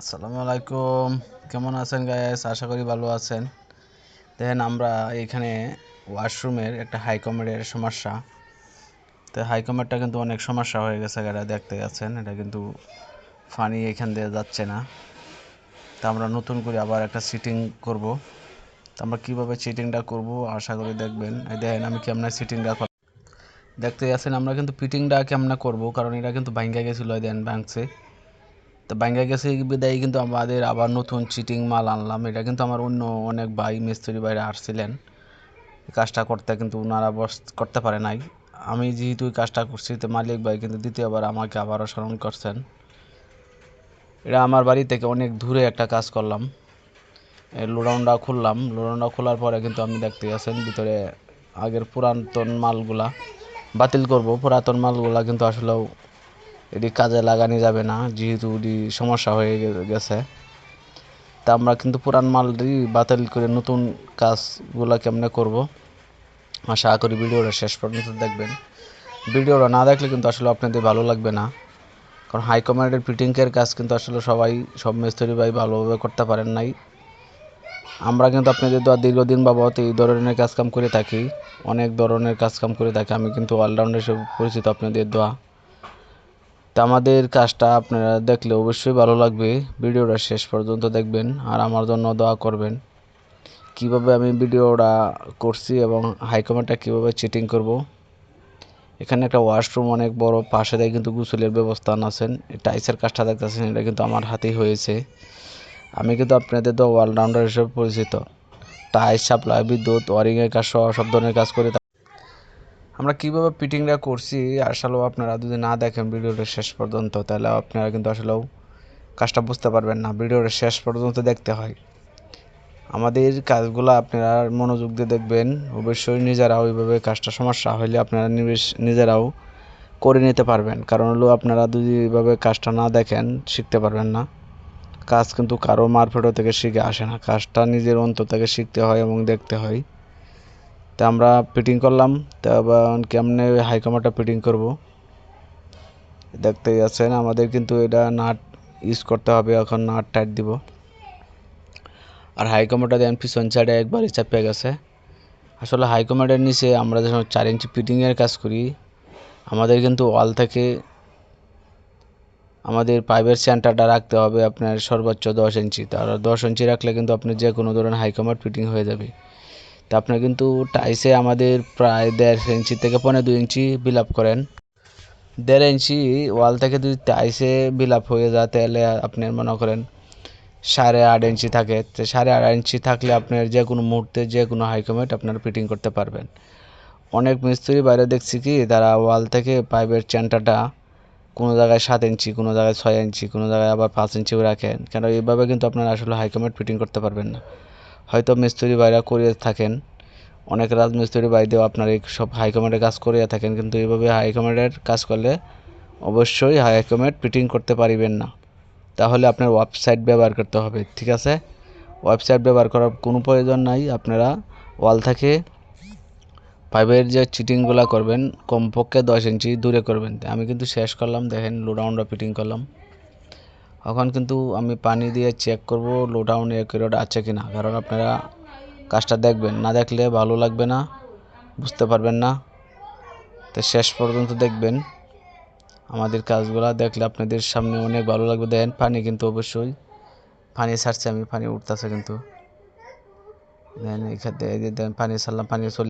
আসসালামু আলাইকুম। কেমন আছেন গায়েস আশা করি ভালো আছেন। দেখেন, আমরা এখানে ওয়াশরুমের একটা হাইকমেডের সমস্যা। তো হাইকমেডটা কিন্তু অনেক সমস্যা হয়ে গেছে এটা দেখতে যাচ্ছেন এটা কিন্তু ফানি এখান দিয়ে যাচ্ছে না। তা আমরা নতুন করে আবার একটা সিটিং করব। তো আমরা কীভাবে সিটিংটা করব আশা করি দেখবেন। দেখেন, আমি কেমন সিটিংটা দেখতে যাচ্ছেন আমরা কিন্তু ফিটিংটা কেমন করব? কারণ এটা কিন্তু ভাঙ্গা গেছিল দেন ভাঙছে। তো ভাঙ্গা গেছে, বিদায় কিন্তু আমাদের আবার নতুন চিটিং মাল আনলাম। এটা কিন্তু আমার অন্য অনেক ভাই, মিস্ত্রি বাইরে আসছিলেন। কাজটা করতে কিন্তু ওনারা বস, করতে পারে নাই। আমি যেহেতু কাজটা করছি, তো মালিক ভাই কিন্তু দ্বিতীয়বার আমাকে আবারও স্মরণ করছেন। এটা আমার বাড়ি থেকে অনেক দূরে একটা কাজ করলাম। লোডাউনটা খুললাম। লোডাউনটা খোলার পরে কিন্তু আমি দেখতে আছেন, ভিতরে আগের পুরাতন মালগুলা বাতিল করব। পুরাতন মালগুলা কিন্তু আসলেও এটি কাজে লাগানো যাবে না, যেহেতু এটি সমস্যা হয়ে গেছে। তা আমরা কিন্তু পুরান মালটি বাতিল করে নতুন কাজগুলো কেমনে করব? আশা করি ভিডিওটা শেষ পর্যন্ত দেখবেন। ভিডিওটা না দেখলে কিন্তু আসলে আপনাদের ভালো লাগবে না। কারণ হাই কমান্ডের ফিটিংয়ের কাজ কিন্তু আসলে সবাই, সব মিস্ত্রি ভাই ভালোভাবে করতে পারেন নাই। আমরা কিন্তু আপনাদের তো দীর্ঘদিন বাবদ এই ধরনের কাজকাম করে থাকি। অনেক ধরনের কাজকাম করে থাকি। আমি কিন্তু অলরাউন্ডার হিসেবে পরিচিত আপনাদের দোয়া। তা আমাদের কাজটা আপনারা দেখলে অবশ্যই ভালো লাগবে। ভিডিওটা শেষ পর্যন্ত দেখবেন আর আমার জন্য দোয়া করবেন। কীভাবে আমি ভিডিওটা করছি এবং হাইকমেন্টটা কীভাবে চিটিং করব। এখানে একটা ওয়াশরুম অনেক বড়, পাশে দেয় কিন্তু গুসলের ব্যবস্থা আছেন টাইসের কাজটা দেখতেছেন, এটা কিন্তু আমার হাতেই হয়েছে। আমি কিন্তু আপনাদের তো অলরাউন্ডার হিসেবে পরিচিত। টাইস সাপ্লাই, বিদ্যুৎ, ওয়ারিংয়ের কাজ সহ সব ধরনের কাজ করে আমরা কীভাবে ফিটিংটা করছি, আসলেও আপনারা যদি না দেখেন ভিডিওটা শেষ পর্যন্ত, তাহলে আপনারা কিন্তু আসলেও কাজটা বুঝতে পারবেন না, ভিডিওটা শেষ পর্যন্ত দেখতে হয়। আমাদের কাজগুলো আপনারা মনোযোগ দিয়ে দেখবেন, অবশ্যই নিজেরা ওইভাবে কাজটা সমস্যা হলে আপনারা নিজেরাও করে নিতে পারবেন। কারণ হলো আপনারা যদি এইভাবে কাজটা না দেখেন, শিখতে পারবেন না। কাজ কিন্তু কারও মারফেটো থেকে শিখে আসে না, কাজটা নিজের অন্তর থেকে শিখতে হয় এবং দেখতে হয়। তা আমরা ফিটিং করলাম। তা কেমনে হাইকামারটা ফিটিং করব? দেখতেই আছেন, আমাদের কিন্তু এটা নাট ইউজ করতে হবে, এখন নাট টাইট দিব। আর হাইকমারটা দেন, পিছন সাইডে একবারই চাপিয়ে গেছে। আসলে হাইকমার্ডের নিচে আমরা যখন চার ইঞ্চি ফিটিংয়ের কাজ করি, আমাদের কিন্তু ওয়াল থেকে আমাদের পাইপের সেন্টারটা রাখতে হবে আপনার সর্বোচ্চ দশ ইঞ্চি তার দশ ইঞ্চি রাখলে কিন্তু আপনি যে কোনো ধরনের হাইকমার্ড ফিটিং হয়ে যাবে। তা আপনার কিন্তু টাইসে আমাদের প্রায় দেড় ইঞ্চি থেকে পনেরো দুই ইঞ্চি বিল আপ করেন। দেড় ইঞ্চি ওয়াল থেকে যদি টাইসে বিল আপ হয়ে যায়, তাহলে আপনি মনে করেন সাড়ে আট ইঞ্চি থাকে। তো সাড়ে আট ইঞ্চি থাকলে আপনার যে কোনো মুহূর্তে যে কোনো হাইকমেট আপনার ফিটিং করতে পারবেন। অনেক মিস্ত্রি বাইরে দেখছি কি, তারা ওয়াল থেকে পাইপের চ্যান্টাটা কোনো জায়গায় সাত ইঞ্চি কোনো জায়গায় ছয় ইঞ্চি কোনো জায়গায় আবার পাঁচ ইঞ্চিও রাখেন। কেন, এইভাবে কিন্তু আপনারা আসলে হাইকমেট ফিটিং করতে পারবেন না। হয়তো মিস্ত্রি বাইরা করিয়ে থাকেন। অনেক রাজমিস্ত্রি বাইরেও আপনার এই সব হাইকমেন্টের কাজ করিয়া থাকেন, কিন্তু এইভাবে হাইকমেন্টের কাজ করলে অবশ্যই হাইকমেন্ট ফিটিং করতে পারিবেন না। তাহলে আপনার ওয়েবসাইট ব্যবহার করতে হবে, ঠিক আছে? ওয়েবসাইট ব্যবহার করার কোনো প্রয়োজন নাই, আপনারা ওয়াল থেকে পাইপের যে চিটিংগুলো করবেন, কমপক্ষে দশ ইঞ্চি দূরে করবেন। আমি কিন্তু শেষ করলাম, দেখেন লোডাউনটা ফিটিং করলাম। এখন কিন্তু আমি পানি দিয়ে চেক করব লোডাউন একুরেট আছে কি না কারণ আপনারা কাজটা দেখবেন, না দেখলে ভালো লাগবে না, বুঝতে পারবেন না। তো শেষ পর্যন্ত দেখবেন। আমাদের কাজগুলো দেখলে আপনাদের সামনে অনেক ভালো লাগবে। দেন পানি কিন্তু অবশ্যই, পানি ছাড়ছে, আমি পানি উঠতেছে কিন্তু। দেন এখানে পানি ছাড়লাম, পানি চলে